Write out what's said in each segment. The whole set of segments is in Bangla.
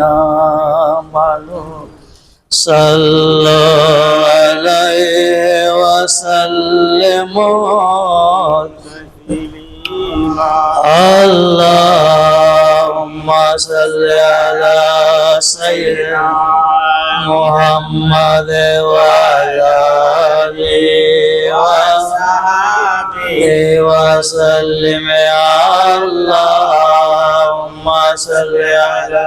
آمنوا صلوا عليه وسلموا اللهم صل على سيدنا محمد وعلى آله وصحبه وسلم يا اللهم صل على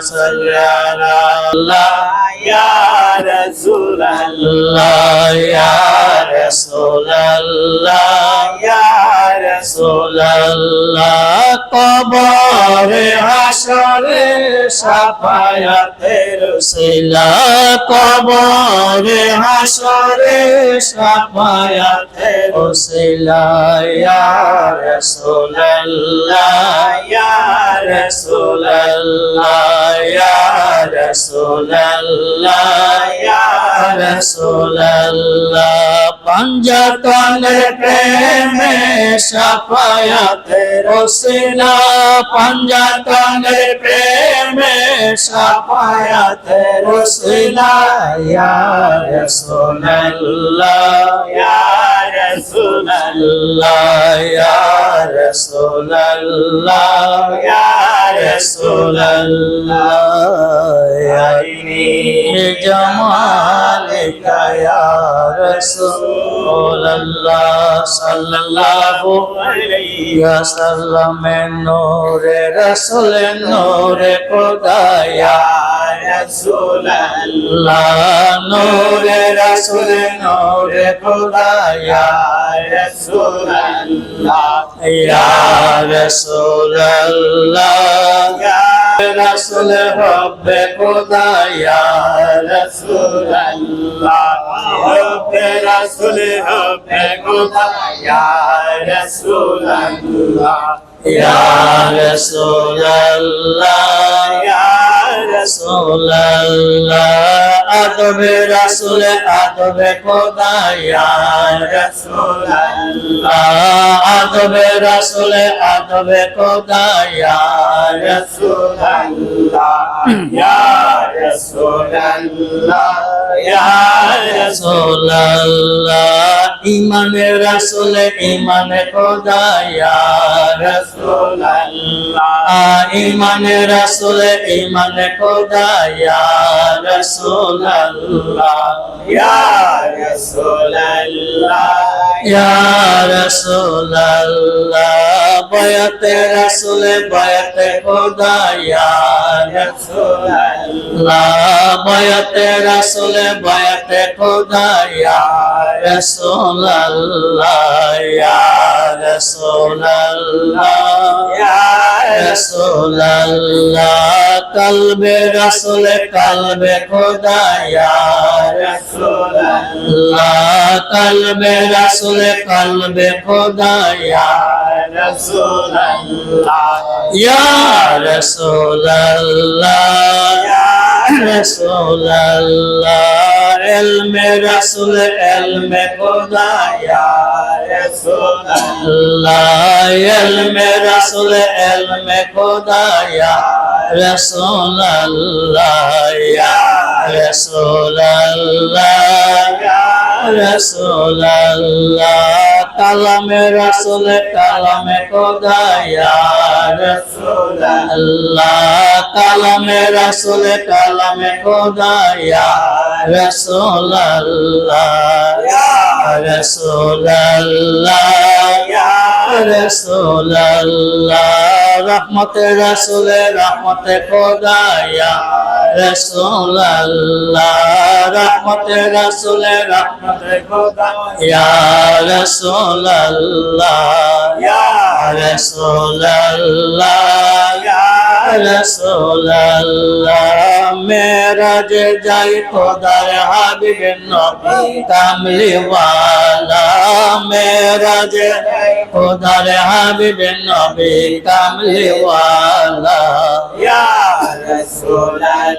صل على الله يا رسول الله الله يا رسول الله يا রসুল্লাহ কবরে হাসরে সাফায়াতের শিলা কবরে হাসরে সাফায়াতের শিলা ইয়া রসুল্লাহ ইয়া রসুল্লাহ ইয়া রসুল্লাহ ইয়া রসুল্লাহ পঞ্জতনের প্রেমে সাফায়াতে রসিলা। পঞ্জতনের প্রেমে সাফায়াতে রসিলা। ইয়া রাসূলুল্লাহ। ইয়া রাসূলুল্লাহ। ইয়া রাসূলুল্লাহ। ইয়া রাসূলুল্লাহ। আইনি জামাল या रसूल अल्लाह सल्लल्लाहु अलैहि वसल्लम नूर रसूल नूर खुदा या रसूल अल्लाह नूर रसूल नूर खुदा या रसूल अल्लाह या रसूल अल्लाह রসুল হবে খোদায়া রসুল আল্লাহ হবে রসুল হবে খোদায়া রসুল আল্লাহ ইয়া রসুল রসুল্লাহ আদবে রসুল আদবে খোদায়া রসুল্লাহ আদবে রসুল আদবে খোদায়া রসুল্লাহ ইয়া রসুল্লাহ ইমানে রসুলে ইমানে খোদায়া ইমানে রসুলে ইমানে খোদায়া রসুল্লাহ রসুল্লাহ বয়তে রসুলে বয়তে খোদায়া রসুল্লাহ বয়তে রসুলে বয়াতে খোদায়া رسول الله يا رسول الله يا رسول الله قلب رسول قلب خدا يا رسول الله قلب رسول قلب خدا يا رسول الله يا رسول الله يا رسول الله এলমে রাসুল, এলমে খোদা ইয়া রাসূলুল্লাহ এলমে রাসুল, এলমে খোদা ইয়া রাসূলুল্লাহ ইয়া রাসূলুল্লাহ ইয়া রাসূলুল্লাহ কালামে রাসুল, কালামে খোদা ইয়া রাসূলুল্লাহ কালামে রাসুল, কালামে খোদা ইয়া رسول الله يا رسول الله يا رسول الله رحمت رسول رحمت خدا يا رسول اللہ رحمت رسول رحمت خدا یا رسول اللہ یا رسول اللہ یا رسول اللہ میرا جائی خدا حبیب نبی کاملی والا میرا جائی خدا حبیب نبی کاملی والا یا رسول اللہ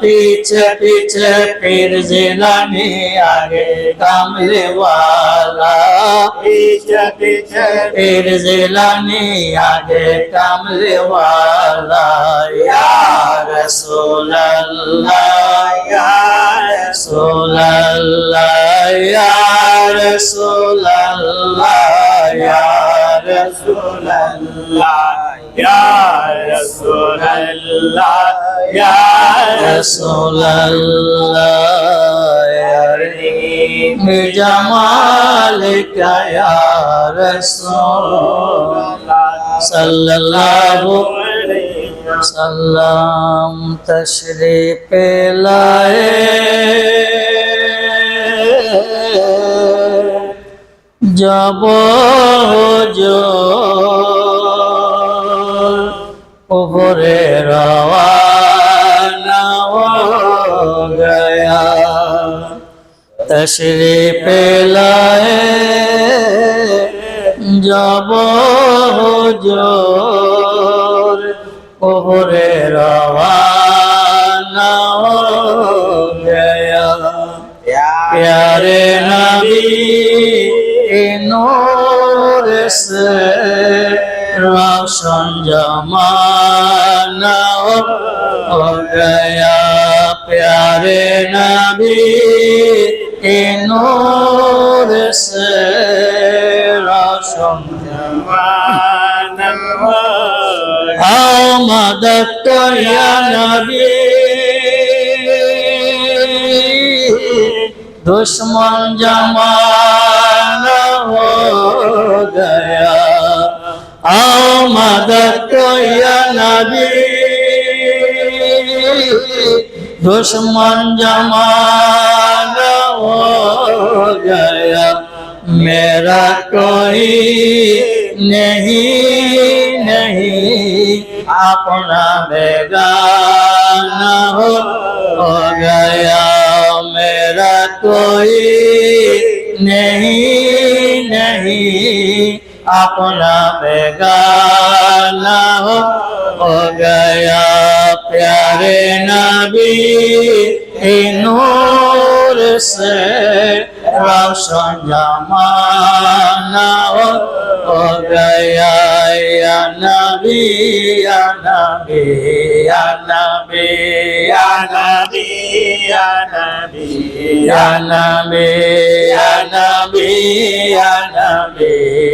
पीछे पीछे फिर जिलानी आगे कमले वाला पीछे पीछे फिर जिलानी आगे कमले वाला या रसूल अल्लाह या रसूल अल्लाह या रसूल अल्लाह या रसूल रसूल अल्लाह Ya Rasulallah, Ya Rasulallah, Jamalika Ya Rasulallah, Sallallahu Alaihi Wasallam, Tashrif Lae, Jabo Jo. উপরে রওয়ানা গয়া। তশরি পেলায় যাব জোর উপরে রওয়ানা গয়া। প্যারে নবী নূর সে জমা हो गया प्यारे नबी के से रोशन मदद तो या नबी। दुश्मन जमाना हो गया। आओ मदद तो या नबी। दुश्मन जमाना हो गया मेरा कोई नहीं नहीं अपना बेगाना हो, गया। मेरा कोई नहीं नहीं अपना बेगाना हो, हो गया। प्यारे नबी के नूर से रोशन जमाना हो, हो गया या नबी या नबी या नबी या नबी या नबी या नबी या नबी या नबी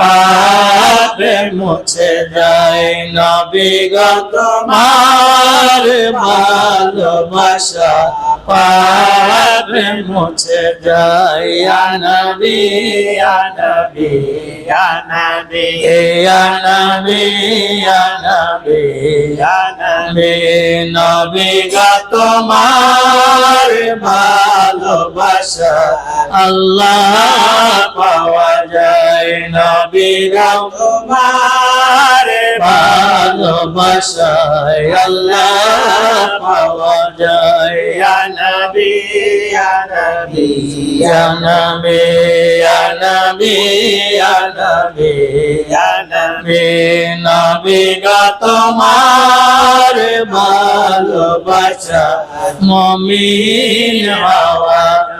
পাপে মুছে যায় নবিগত মার ভালোবাসা। পাপে মুছে যায় আনবি আনবি আনবি আনবি আনবি আনবি নবিগত মার ভালোবাসা, আল্লাহ পাওয়া যায় নবী। গা তোমার ভালোবাসা মমিন হওয়া যায়। ইয়া নবী ইয়া নবী ইয়া নবী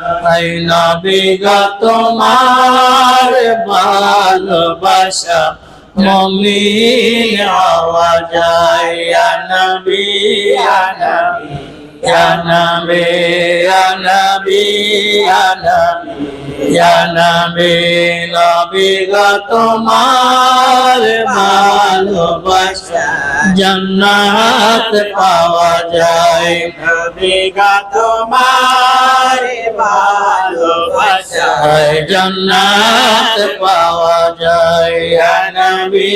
ইয়া নবী ভালোবাসা নবী আওয়াজ নবী নবী। গো তোমার ভালোবাসা জান্নাত পাওয়া যায় Nabi tomar ভালোবাসা জান্নাত পাওয়া যায় নবী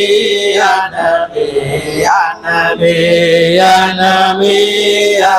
নবী Ya Nabi, ইয়া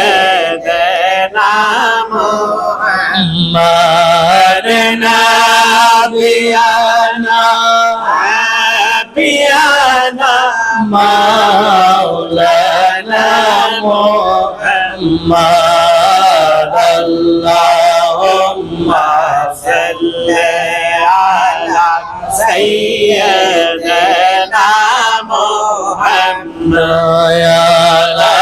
سيدنا محمد نبينا نبينا مولانا محمد اللهم صل على سيدنا محمد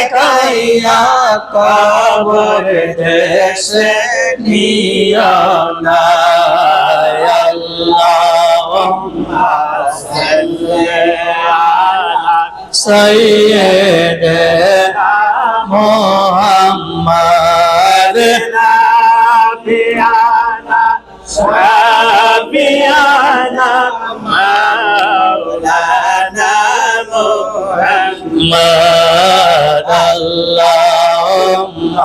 দেখাইয়া কবর দেশে নিয়া না আল্লাহুম্মা صل على সাইয়্যিদিনা মুহাম্মদ نبينا شفيعنا مولانا محمد محمد اللهم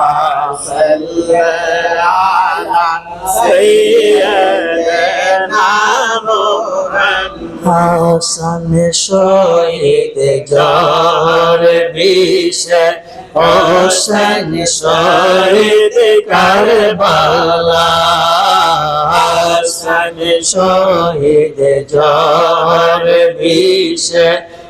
صل على سيدنا محمد হাসান শহীদ জ্বর বিষে হোসেন শহীদ কারবালা হাসান শহীদ জ্বর বিষে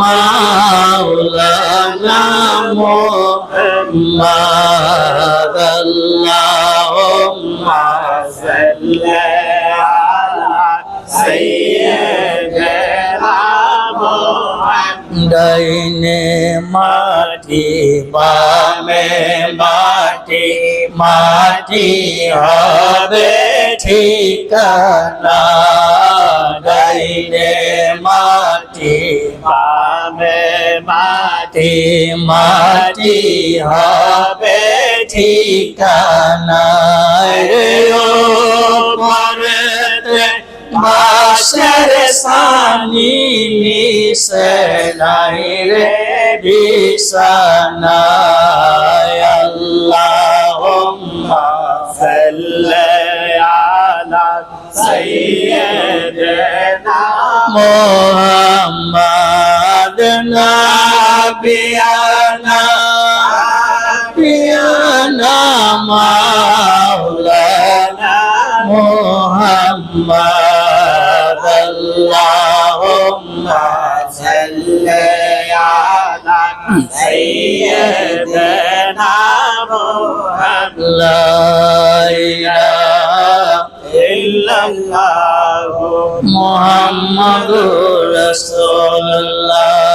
মাওলানা মোহাম্মদ আল্লাহুম্মা صل على سيدنا محمد ডাইনে মাটি বামে মাটি মাটি হবে ঠিকানা ডাইনে মাটি হাতে মাটি হবে ঠিকানা মাসের সানি মিশলাই রে বিছানা আল্লাহুম্মা সাল্লি আলা সাইয়্যিদিনা মুহাম্মাদ না পিয়ানা পিয়ানা মাওলানা মোহাম্মদ আল্লাহুম্মা সাল্লি আলা সাইয়্যিদিনা মুহাম্মদ লা ইলাহা ইল্লাল্লাহ মুহাম্মাদুর রাসূলুল্লাহ।